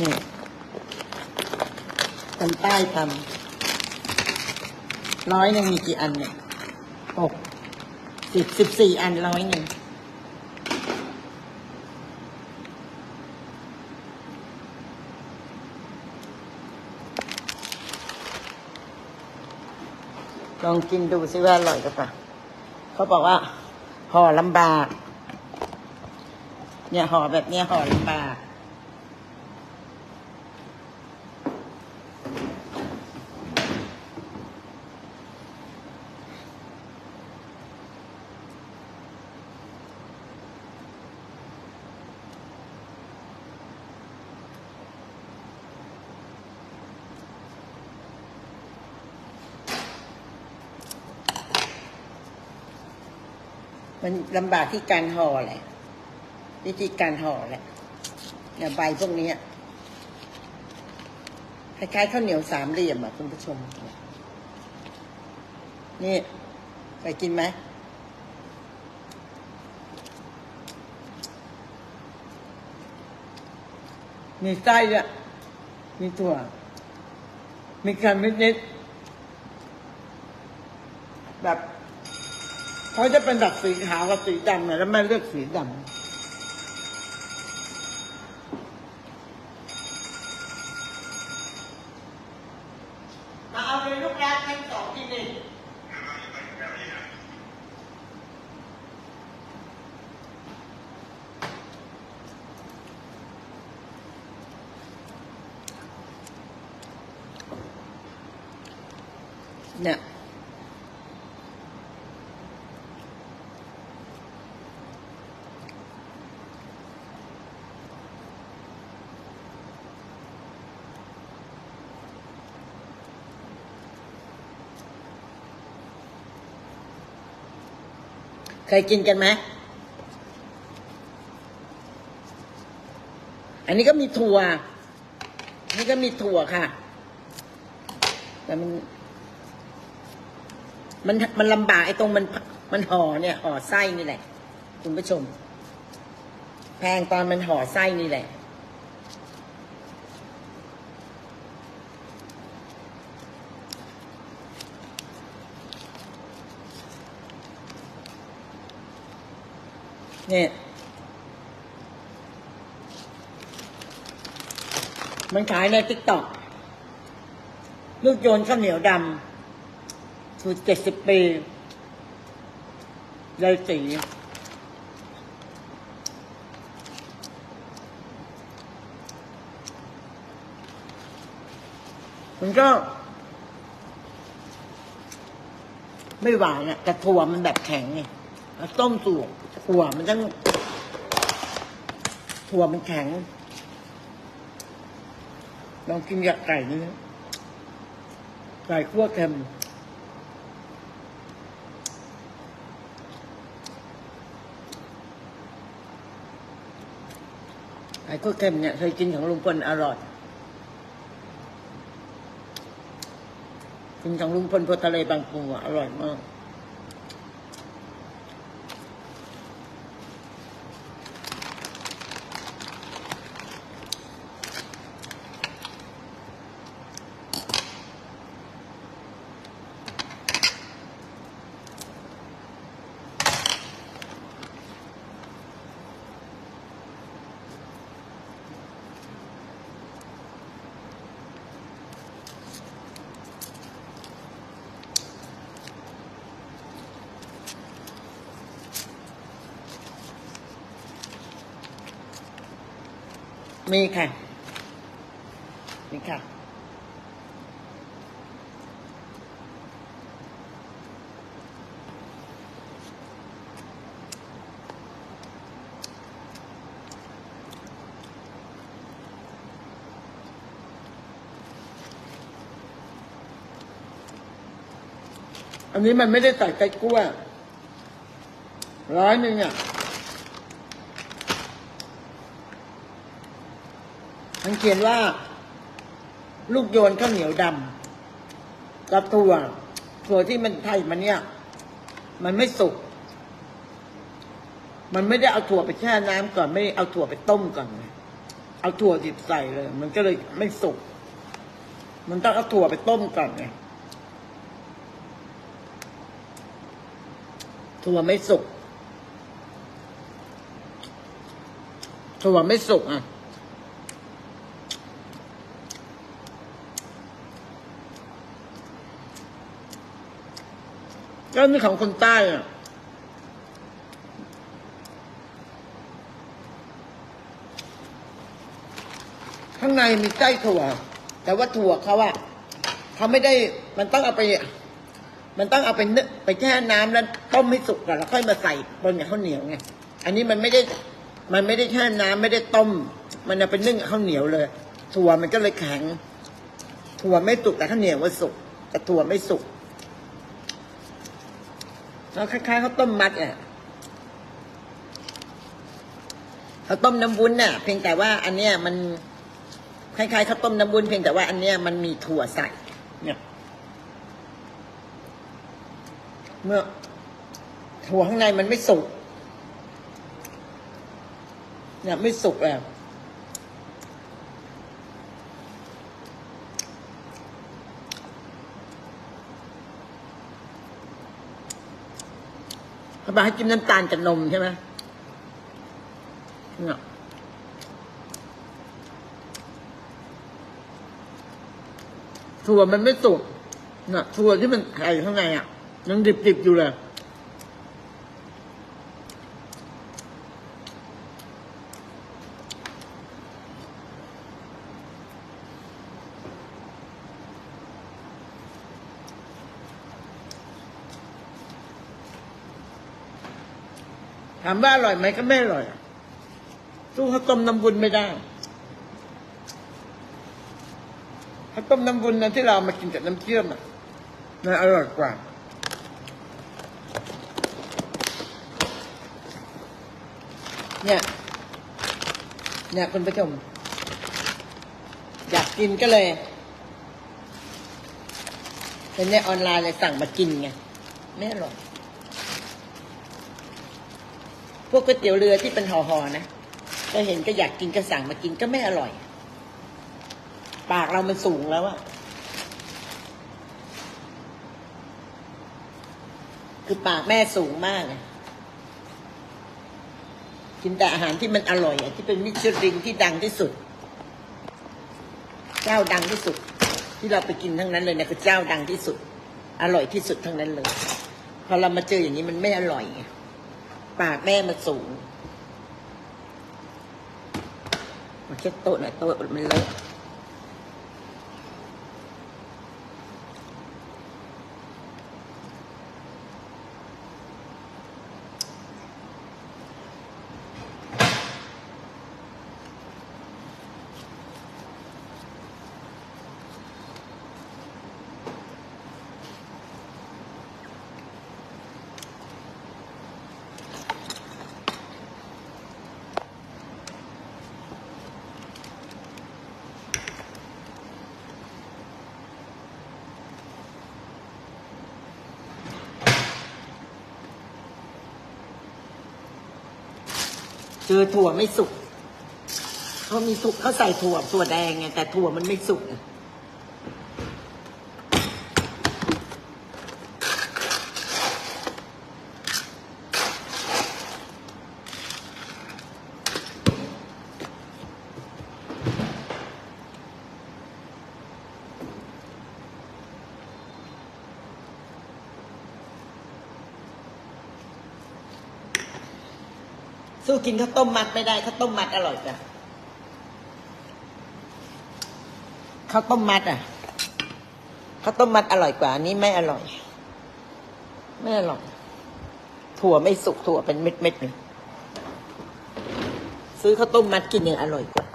นี่คนใต้ทำร้อยหนึ่งมีกี่อันเนี่ยหกสิบสิบสี่อันร้อยหนึ่งลองกินดูซิว่าอร่อยกับปะเขาบอกว่าห่อลำบาก เนี่ยห่อแบบเนี้ยห่อลำบาก มันลำบากที่การห่อแหละวิธีการห่อแหละเนี่ยใบพวกนี้คล้ายๆข้าวเหนียวสามเหลี่ยมอะคุณผู้ชม นี่เคยกินไหมมีไส้อะมีถั่ว มีกันนิดๆแบบ เขาจะเป็นแบบสีขาวกับสีดำเนี่ยแล้วแม่เลือกสีดำมาเอาเลยลูกรักทั้งสองที่นี่เนี่ย เคยกินกันไหมอันนี้ก็มีถั่วอันนี้ก็มีถั่วค่ะ แต่มัน มันมันลำบากไอ้ตรงมันมันห่อเนี่ยห่อไส้นี่แหละ คุณผู้ชม แพงตอนมันห่อไส้นี่แหละ นี่ยมันขายในติ๊กต็อกลูกโยนข้าวเหนียวดำสูตรเจ็ดสิบปียายสีมันก็ ไม่หวานอะแต่ถั่วมันแบบแข็งไง ต้มสูตรถั่วมันต้องถั่วมันแข็งลองกินกับไก่นี่นะไก่คั่วเค็มไก่คั่วเค็มเนี่ยเคยกินของลุงพลอร่อยกินของลุงพลโพทะเลบางปูอร่อยมาก มีค่ะมีค่ะ อันนี้มันไม่ได้ใส่ไก่กล้วยร้อยหนึ่งอะ มันเขียนว่า ลูกโยนข้าวเหนียวดำกับถั่วถั่วที่มันไทยมันเนี่ย มันไม่สุก มันไม่ได้เอาถั่วไปแช่น้ำก่อนไม่ได้เอาถั่วไปต้มก่อนเอาเอาถั่วดิบใส่เลย มันก็เลยไม่สุก มันต้องเอาถั่วไปต้มก่อนไงถั่วไม่สุกถั่วไม่สุกอะ ก็นี่ของคนใต้อะข้างในมีไส้ถั่ว แต่ว่าถั่วเขาอะเขาไม่ได้มันต้องเอาไป มันต้องเอาไปนึ่งไปแช่น้ำแล้วต้มให้สุกก่อนแล้วค่อยมาใส่บนกับข้าวเหนียวไงอันนี้มันไม่ได้ มันไม่ได้แช่น้ำไม่ได้ต้ม มันเอาไปนึ่งกับข้าวเหนียวเลยถั่วมันก็เลยแข็งถั่วไม่สุกแต่ข้าวเหนียวว่าสุกแต่ถั่วไม่สุก แล้วคล้ายๆข้าต้มมัดอะข้าต้มน้ำวุ้นน่ะ เพียงแต่ว่าอันเนี้ยมันคล้ายๆข้าวต้มน้ำวุ้นเพียงแต่ว่าอันเนี้ยมันมีถั่วใส่เนี่ยเมื่อถั่วข้างในมันไม่สุกเนี่ยไม่สุกแล้ เขาบอกให้จิ้มน้ำตาลกับนมใช่ไหมเนี่ยถั่วมันไม่สุกน่ะถั่วที่มันไข่ข้างในอะยังดิบๆอยู่เลย ถามว่าอร่อยไหมก็ไม่อร่อยอะสู้ข้าวต้มน้ำบุญไม่ได้ข้าวต้มน้ำวุ้นนะที่เราเอามากินกับน้ำเชื่อมอะน่าอร่อยกว่าเนี่ยเนี่ยคุณผู้ชมอยากกินก็เลยเป็นในออนไลน์เลยสั่งมากินไงไม่อร่อย พวกก๋วยเตี๋ยวเรือที่เป็นห่อๆนะก็เห็นก็อยากกินก็สั่งมากินก็ไม่อร่อย ปากเรามันสูงแล้วอะคือปากแม่สูงมากกินแต่อาหารที่มันอร่อยอะที่เป็นมิชลินที่ดังที่สุด เจ้าดังที่สุด ที่เราไปกินทั้งนั้นเลยเนี่ยคือเจ้าดังที่สุด อร่อยที่สุดทั้งนั้นเลย พอเรามาเจออย่างนี้มันไม่อร่อยไง ปากแม่มันสูงมาเช็ดโต๊ะหน่อยโต๊ะมันเลอะ เจอถั่วไม่สุกเขามีสุกเขาใส่ถั่วถั่วแดงไงแต่ถั่วมันไม่สุก สู้กินข้าวต้มมัดไม่ได้ข้าวต้มมัดอร่อยจ้ะข้าวต้มมัดอะข้าวต้มมัดอร่อยกว่าอันนี้ไม่อร่อย ไม่อร่อย ถั่วไม่สุกถั่วเป็นเม็ดๆเลยซื้อข้าวต้มมัดกินยังอร่อยกว่า